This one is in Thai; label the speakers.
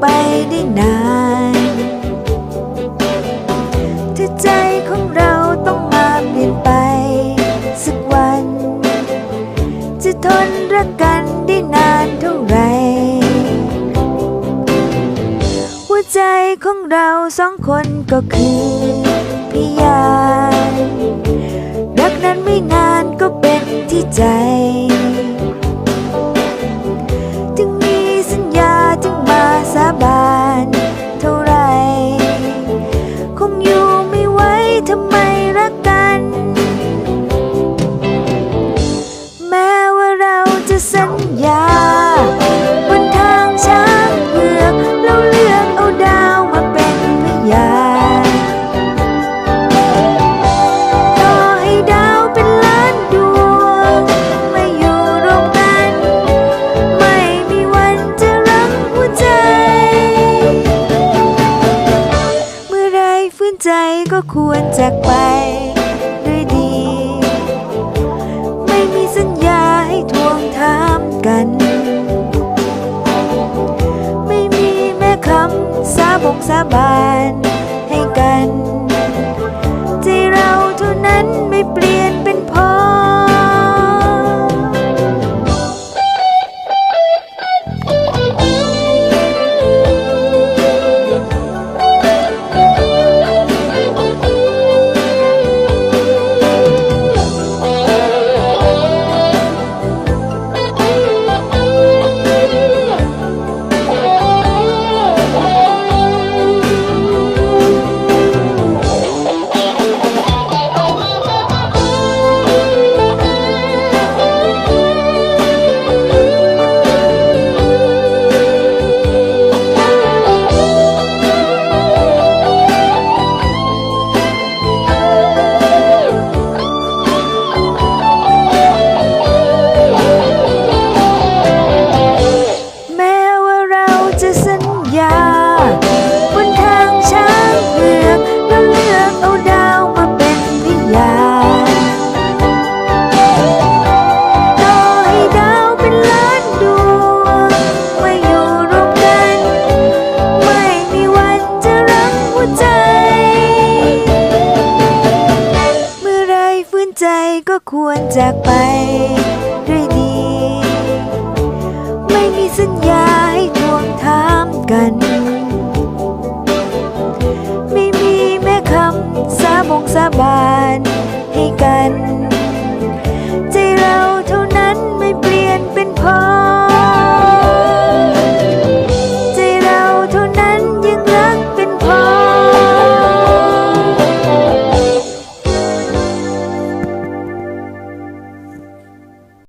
Speaker 1: ไปได้นานถ้าใจของเราต้องมาเปลี่ยนไป สักวัน จะทนรักกันได้นานเท่าไหรหัวใจของเราสองคนก็คือพยานรักนั้นไม่นานก็เป็นที่ใจ ใจก็ควรจากไปด้วยดี ไม่มีสัญญาให้ทวงถามกัน ไม่มีแม้คำสาบงสาบานให้กัน ใจเราเท่านั้นไม่เปลี่ยน ควรจากไปด้วยดี ไม่มีสัญญาให้ทวงถามกัน ไม่มีแม้คำสาบงสาบานให้กัน